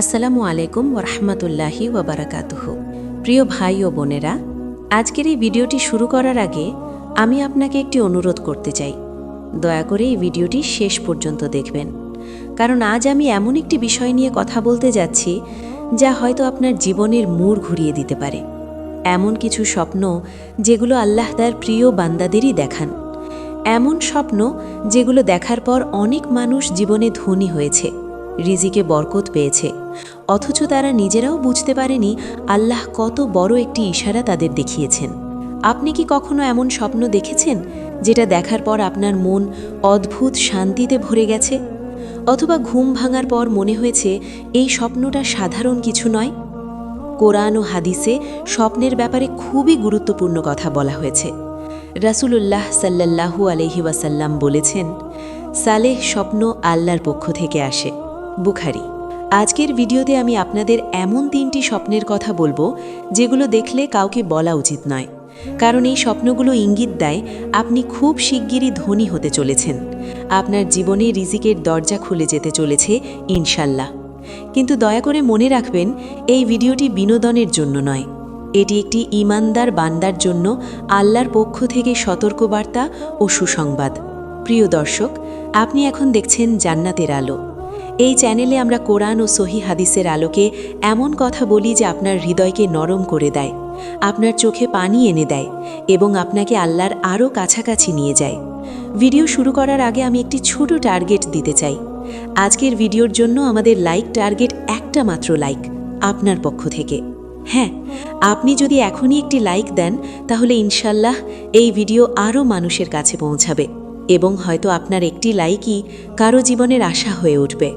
আসসালামু আলাইকুম ওরহমতুল্লাহি ওবরাকাতুহ। প্রিয় ভাই ও বোনেরা, আজকের এই ভিডিওটি শুরু করার আগে আমি আপনাকে একটি অনুরোধ করতে চাই। দয়া করে এই ভিডিওটি শেষ পর্যন্ত দেখবেন। কারণ আজ আমি এমন একটি বিষয় নিয়ে কথা বলতে যাচ্ছি, যা হয়তো আপনার জীবনের মোড় ঘুরিয়ে দিতে পারে। এমন কিছু স্বপ্ন যেগুলো আল্লাহ তার প্রিয় বান্দাদেরই দেখান। এমন স্বপ্ন যেগুলো দেখার পর অনেক মানুষ জীবনে ধনী হয়েছে, রিজিকে বরকত পেয়েছে। অথচ তারা নিজেরাও বুঝতে পারেনি আল্লাহ কত বড় একটি ইশারা তাদের দেখিয়েছেন। আপনি কি কখনো এমন স্বপ্ন দেখেছেন, যেটা দেখার পর আপনার মন অদ্ভুত শান্তিতে ভরে গেছে? অথবা ঘুম ভাঙার পর মনে হয়েছে, এই স্বপ্নটা সাধারণ কিছু নয়? কোরআন ও হাদিসে স্বপ্নের ব্যাপারে খুবই গুরুত্বপূর্ণ কথা বলা হয়েছে। রাসূলুল্লাহ সাল্লাল্লাহু আলহি ওয়াসাল্লাম বলেছেন, সালেহ স্বপ্ন আল্লাহর পক্ষ থেকে আসে। বুখারি। আজকের ভিডিওতে আমি আপনাদের এমন তিনটি স্বপ্নের কথা বলব, যেগুলো দেখলে কাউকে বলা উচিত নয়। কারণ এই স্বপ্নগুলো ইঙ্গিত দেয় আপনি খুব শিগগিরই ধনী হতে চলেছেন। আপনার জীবনে রিজিকের দরজা খুলে যেতে চলেছে, ইনশাল্লাহ। কিন্তু দয়া করে মনে রাখবেন, এই ভিডিওটি বিনোদনের জন্য নয়। এটি একটি ইমানদার বান্দার জন্য আল্লাহর পক্ষ থেকে সতর্কবার্তা ও সুসংবাদ। প্রিয় দর্শক, আপনি এখন দেখছেন জান্নাতের আলো। এই চ্যানেলে আমরা কোরআন ও সহি হাদিসের আলোকে এমন কথা বলি যে আপনার হৃদয়কে নরম করে দেয়, আপনার চোখে পানি এনে দেয় এবং আপনাকে আল্লাহর আরও কাছাকাছি নিয়ে যায়। ভিডিও শুরু করার আগে আমি একটি ছোট টার্গেট দিতে চাই। আজকের ভিডিওর জন্য আমাদের লাইক টার্গেট একটা মাত্র লাইক, আপনার পক্ষ থেকে। হ্যাঁ আপনি যদি এখনই একটি লাইক দেন, তাহলে ইনশাল্লাহ এই ভিডিও আরও মানুষের কাছে পৌঁছাবে এবং হয়তো আপনার একটি লাইকই কারও জীবনের আশা হয়ে উঠবে।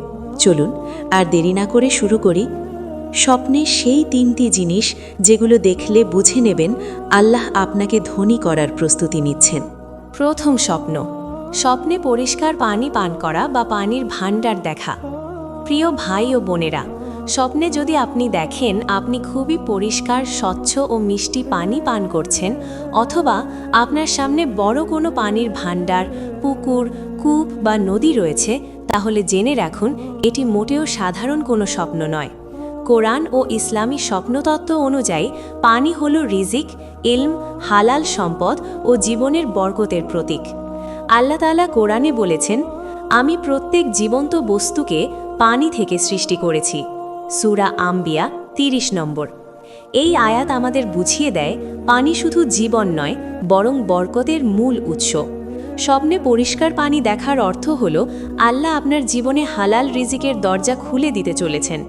চলুন, আর দেরি না করে শুরু করি। স্বপ্নে সেই তিনটি জিনিস যেগুলো দেখলে বুঝে নেবেন আল্লাহ আপনাকে ধনী করার প্রস্তুতি নিচ্ছেন। প্রথম স্বপ্ন, স্বপ্নে পরিষ্কার পানি পান করা বা পানির ভাণ্ডার দেখা। প্রিয় ভাই ও বোনেরা, স্বপ্নে যদি আপনি দেখেন আপনি খুবই পরিষ্কার, স্বচ্ছ ও মিষ্টি পানি পান করছেন, অথবা আপনার সামনে বড় কোনো পানির ভাণ্ডার, পুকুর, কূপ বা নদী রয়েছে তাহলে জেনে রাখুন, এটি মোটেও সাধারণ কোনো স্বপ্ন নয়। কোরআন ও ইসলামী স্বপ্নতত্ত্ব অনুযায়ী, পানি হল রিজিক, ইলম, হালাল সম্পদ ও জীবনের বরকতের প্রতীক। আল্লাহ তালা কোরআনে বলেছেন, আমি প্রত্যেক জীবন্ত বস্তুকে পানি থেকে সৃষ্টি করেছি। সুরা আম্বিয়া, তিরিশ নম্বর। এই আয়াত আমাদের বুঝিয়ে দেয়, পানি শুধু জীবন নয়, বরং বরকতের মূল উৎস। স্বপ্নে পরিষ্কার পানি দেখার অর্থ হল, আল্লাহ আপনার জীবনে হালাল রিজিকের দরজা খুলে দিতে চলেছেন।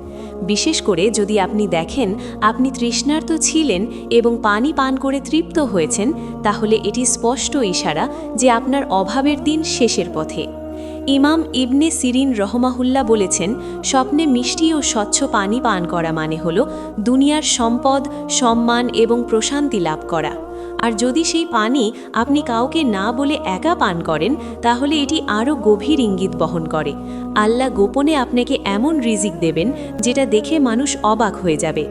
বিশেষ করে যদি আপনি দেখেন, আপনি তৃষ্ণার্ত ছিলেন এবং পানি পান করে তৃপ্ত হয়েছেন, তাহলে এটি স্পষ্ট ইশারা যে আপনার অভাবের দিন শেষের পথে। ইমাম ইবনে সিরিন রহমাহুল্লাহ বলেছেন, স্বপ্নে মিষ্টি ও স্বচ্ছ পানি পান করা মানে হল দুনিয়ার সম্পদ, সম্মান এবং প্রশান্তি লাভ করা। আর যদি সেই পানি আপনি কাউকে না বলে একা পান করেন, তাহলে এটি আরও গভীর ইঙ্গিত বহন করে। আল্লাহ গোপনে আপনাকে এমন রিজিক দেবেন যেটা দেখে মানুষ অবাক হয়ে যাবে।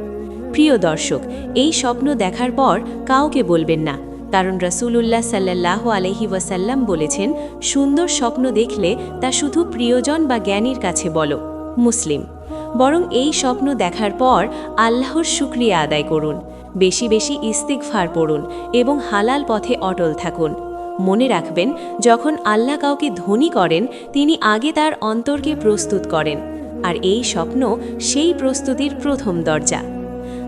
প্রিয় দর্শক, এই স্বপ্ন দেখার পর কাউকে বলবেন না। কারণ রাসূলুল্লাহ সাল্লাহ আলহি ওয়াসাল্লাম বলেছেন, সুন্দর স্বপ্ন দেখলে তা শুধু প্রিয়জন বা জ্ঞানীর কাছে বলো, মুসলিম। বরং এই স্বপ্ন দেখার পর আল্লাহর শুক্রিয়া আদায় করুন। বেশি বেশি ইস্তিকফার পড়ুন এবং হালাল পথে অটল থাকুন। মনে রাখবেন, যখন আল্লাহ কাউকে ধনী করেন, তিনি আগে তার অন্তরকে প্রস্তুত করেন। আর এই স্বপ্ন সেই প্রস্তুতির প্রথম দরজা।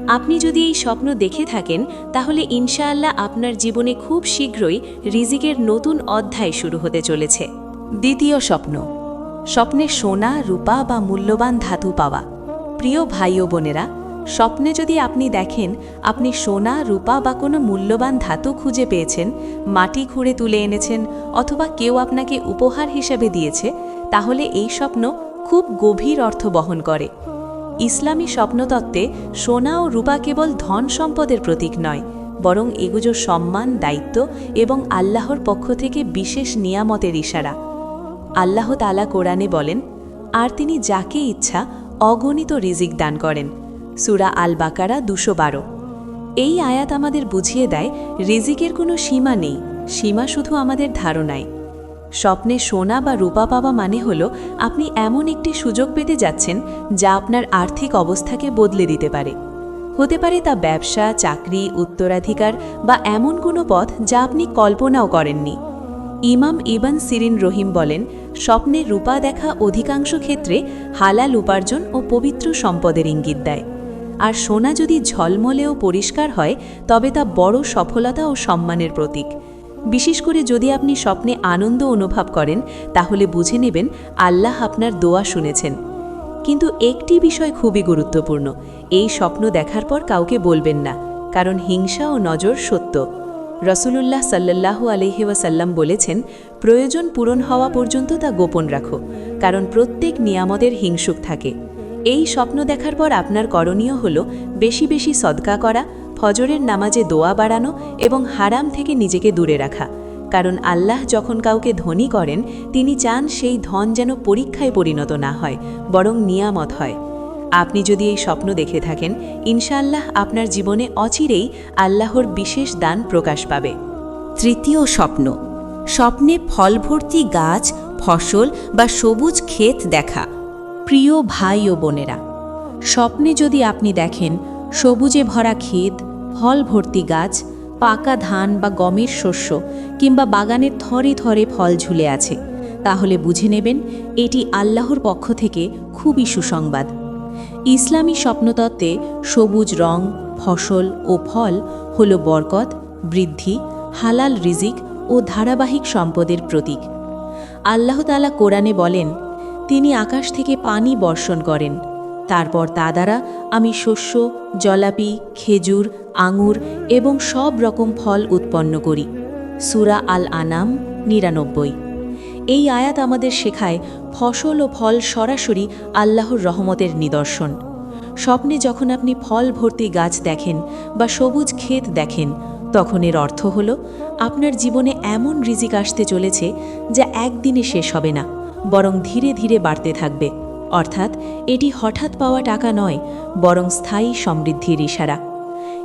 আপনি যদি এই স্বপ্ন দেখে থাকেন, তাহলে ইনশাআল্লাহ আপনার জীবনে খুব শীঘ্রই রিজিকের নতুন অধ্যায় শুরু হতে চলেছে। দ্বিতীয় স্বপ্ন, স্বপ্নে সোনা, রূপা বা মূল্যবান ধাতু পাওয়া। প্রিয় ভাই ও বোনেরা স্বপ্নে যদি আপনি দেখেন, আপনি সোনা, রূপা বা কোনো মূল্যবান ধাতু খুঁজে পেয়েছেন, মাটি খুঁড়ে তুলে এনেছেন, অথবা কেউ আপনাকে উপহার হিসেবে দিয়েছে, তাহলে এই স্বপ্ন খুব গভীর অর্থ বহন করে। ইসলামী স্বপ্নতত্ত্বে সোনা ও রূপা কেবল ধন সম্পদের প্রতীক নয়, বরং এগুজো সম্মান, দায়িত্ব এবং আল্লাহর পক্ষ থেকে বিশেষ নিয়ামতের ইশারা। আল্লাহ তালা কোরআনে বলেন, আর তিনি যাকে ইচ্ছা, অগণিত রিজিক দান করেন। সুরা আল বাকারা দুশো বারো। এই আয়াত আমাদের বুঝিয়ে দেয়, রিজিকের কোনো সীমা নেই, সীমা শুধু আমাদের ধারণায় স্বপ্নে সোনা বা রূপা পাওয়া মানে হল, আপনি এমন একটি সুযোগ পেতে যাচ্ছেন, যা আপনার আর্থিক অবস্থাকে বদলে দিতে পারে। হতে পারে তা ব্যবসা, চাকরি, উত্তরাধিকার বা এমন কোনো পথ যা আপনি কল্পনাও করেননি। ইমাম ইবান সিরিন রহিম বলেন, স্বপ্নে রূপা দেখা অধিকাংশ ক্ষেত্রে হালাল উপার্জন ও পবিত্র সম্পদের ইঙ্গিত দেয়। আর সোনা যদি ঝলমলেও পরিষ্কার হয়, তবে তা বড় সফলতা ও সম্মানের প্রতীক। বিশেষ করে যদি আপনি স্বপ্নে আনন্দ অনুভব করেন, তাহলে বুঝে নেবেন আল্লাহ আপনার দোয়া শুনেছেন। কিন্তু একটি বিষয় খুবই গুরুত্বপূর্ণ, এই স্বপ্ন দেখার পর কাউকে বলবেন না, কারণ হিংসা ও নজর সত্য। রসুলুল্লাহ সাল্লাল্লাহু আলহি ওয়াসাল্লাম বলেছেন, প্রয়োজন পূরণ হওয়া পর্যন্ত তা গোপন রাখো, কারণ প্রত্যেক নিয়ামতের হিংসুক থাকে। এই স্বপ্ন দেখার পর আপনার করণীয় হল বেশি বেশি সদকা করা, ফজরের নামাজে দোয়া বাড়ানো এবং হারাম থেকে নিজেকে দূরে রাখা। কারণ আল্লাহ যখন কাউকে ধনী করেন, তিনি চান সেই ধন যেন পরীক্ষায় পরিণত না হয়, বরং নিয়ামত হয়। আপনি যদি এই স্বপ্ন দেখে থাকেন, ইনশাআল্লাহ আপনার জীবনে অচিরেই আল্লাহর বিশেষ দান প্রকাশ পাবে। তৃতীয় স্বপ্ন, স্বপ্নে ফলভর্তি গাছ, ফসল বা সবুজ ক্ষেত দেখা। প্রিয় ভাই ও বোনেরা, স্বপ্নে যদি আপনি দেখেন সবুজে ভরা ক্ষেত, ফল ভর্তি গাছ, পাকা ধান বা গমের শস্য কিংবা বাগানের থরে থরে ফল ঝুলে আছে, তাহলে বুঝে নেবেন এটি আল্লাহর পক্ষ থেকে খুবই সুসংবাদ। ইসলামী স্বপ্নতত্ত্বে সবুজ রং, ফসল ও ফল হল বরকত, বৃদ্ধি, হালাল রিজিক ও ধারাবাহিক সম্পদের প্রতীক। আল্লাহতালা কোরআনে বলেন তিনি আকাশ থেকে পানি বর্ষণ করেন। তারপর তা দ্বারা আমি শস্য, জলাপি, খেজুর, আঙুর এবং সব রকম ফল উৎপন্ন করি। সুরা আল আনাম নিরানব্বই। এই আয়াত আমাদের শেখায় ফসল ও ফল সরাসরি আল্লাহর রহমতের নিদর্শন। স্বপ্নে যখন আপনি ফল ভর্তি গাছ দেখেন বা সবুজ ক্ষেত দেখেন, তখন এর অর্থ হল, আপনার জীবনে এমন রিজিক আসতে চলেছে যা একদিনে শেষ হবে না। বরং ধীরে ধীরে বাড়তে থাকবে। অর্থাৎ এটি হঠাৎ পাওয়া টাকা নয়, বরং স্থায়ী সমৃদ্ধির ইশারা।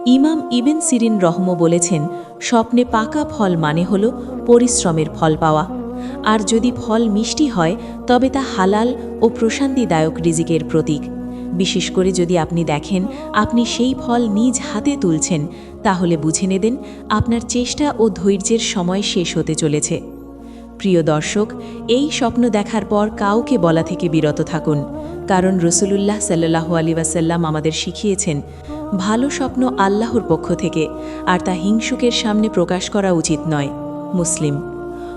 ইমাম ইবেন সিরিন রহম বলেছেন, স্বপ্নে পাকা ফল মানে হল পরিশ্রমের ফল পাওয়া। আর যদি ফল মিষ্টি হয়, তবে তা হালাল ও প্রশান্তিদায়ক রিজিকের প্রতীক। বিশেষ করে যদি আপনি দেখেন, আপনি সেই ফল নিজ হাতে তুলছেন, তাহলে বুঝে নেবেন, আপনার চেষ্টা ও ধৈর্যের সময় শেষ হতে চলেছে। প্রিয় দর্শক, এই স্বপ্ন দেখার পর কাউকে বলা থেকে বিরত থাকুন, কারণ রসুলুল্লাহ সাল্লাহু আলী ওয়াসাল্লাম আমাদের শিখিয়েছেন, ভালো স্বপ্ন আল্লাহর পক্ষ থেকে, আর তা হিংসুকের সামনে প্রকাশ করা উচিত নয়। মুসলিম।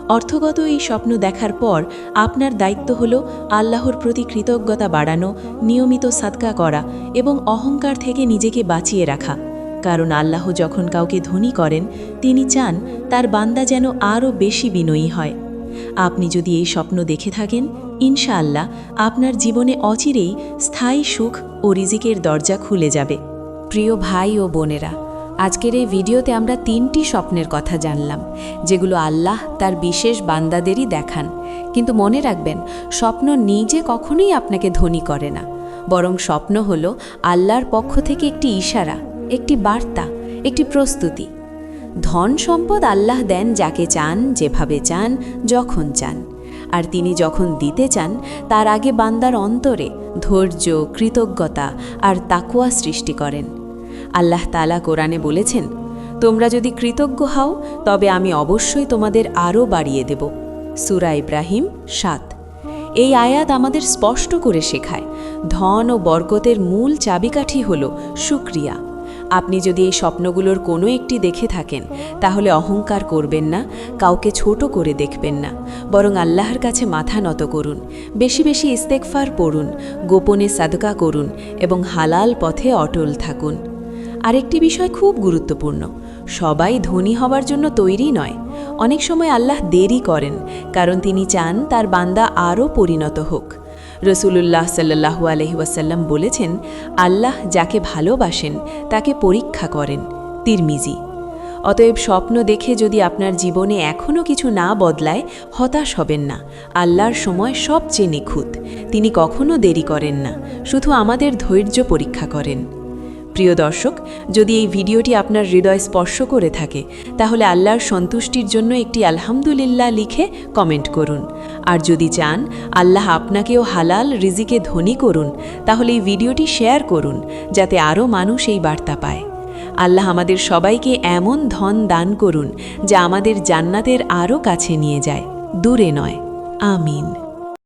অর্থগত এই স্বপ্ন দেখার পর আপনার দায়িত্ব হল আল্লাহর প্রতি কৃতজ্ঞতা বাড়ানো, নিয়মিত সাদকা করা এবং অহংকার থেকে নিজেকে বাঁচিয়ে রাখা। কারণ আল্লাহ যখন কাউকে ধনী করেন, তিনি চান তার বান্দা যেন আরও বেশি বিনয়ী হয়। আপনি যদি এই স্বপ্ন দেখে থাকেন, ইনশাআল্লাহ আপনার জীবনে অচিরেই স্থায়ী সুখ ও রিজিকের দরজা খুলে যাবে। প্রিয় ভাই ও বোনেরা, আজকের এই ভিডিওতে আমরা তিনটি স্বপ্নের কথা জানলাম, যেগুলো আল্লাহ তার বিশেষ বান্দাদেরই দেখান। কিন্তু মনে রাখবেন, স্বপ্ন নিজে কখনোই আপনাকে ধনী করে না। বরং স্বপ্ন হল আল্লাহর পক্ষ থেকে একটি ইশারা, একটি বার্তা, একটি প্রস্তুতি। ধন সম্পদ আল্লাহ দেন যাকে চান, যেভাবে চান, যখন চান। আর তিনি যখন দিতে চান, তার আগে বান্দার অন্তরে ধৈর্য, কৃতজ্ঞতা আর তাকুয়া সৃষ্টি করেন। আল্লাহ তালা কোরআনে বলেছেন, তোমরা যদি কৃতজ্ঞ হও, তবে আমি অবশ্যই তোমাদের আরও বাড়িয়ে দেব। সুরা ইব্রাহিম সাত। এই আয়াত আমাদের স্পষ্ট করে শেখায়, ধন ও বরকতের মূল চাবিকাঠি হল সুক্রিয়া আপনি যদি এই স্বপ্নগুলোর কোনো একটি দেখে থাকেন, তাহলে অহংকার করবেন না, কাউকে ছোট করে দেখবেন না। বরং আল্লাহর কাছে মাথা নত করুন, বেশি বেশি ইস্তেকফার পড়ুন, গোপনে সাদকা করুন এবং হালাল পথে অটল থাকুন। আরেকটি বিষয় খুব গুরুত্বপূর্ণ, সবাই ধনী হওয়ার জন্য তৈরি নয়। অনেক সময় আল্লাহ দেরি করেন, কারণ তিনি চান তার বান্দা আরও পরিণত হোক। রসুলুল্লাহ সাল্লাহু আলহি ওয়াসাল্লাম বলেছেন, আল্লাহ যাকে ভালোবাসেন তাকে পরীক্ষা করেন, তিরমিজি। অতএব স্বপ্ন দেখে যদি আপনার জীবনে এখনও কিছু না বদলায়, হতাশ হবেন না। আল্লাহর সময় সবচেয়ে নিখুঁত। তিনি কখনো দেরি করেন না। শুধু আমাদের ধৈর্য পরীক্ষা করেন। প্রিয় দর্শক, যদি এই ভিডিওটি আপনার হৃদয় স্পর্শ করে থাকে, তাহলে আল্লাহর সন্তুষ্টির জন্য একটি আলহামদুলিল্লাহ লিখে কমেন্ট করুন। আর যদি চান, আল্লাহ আপনাকেও হালাল রিজিকে ধনী করুন, তাহলে এই ভিডিওটি শেয়ার করুন, যাতে আরও মানুষ এই বার্তা পায়। আল্লাহ আমাদের সবাইকে এমন ধন দান করুন, যা আমাদের জান্নাতের আরও কাছে নিয়ে যায়। দূরে নয়। আমিন।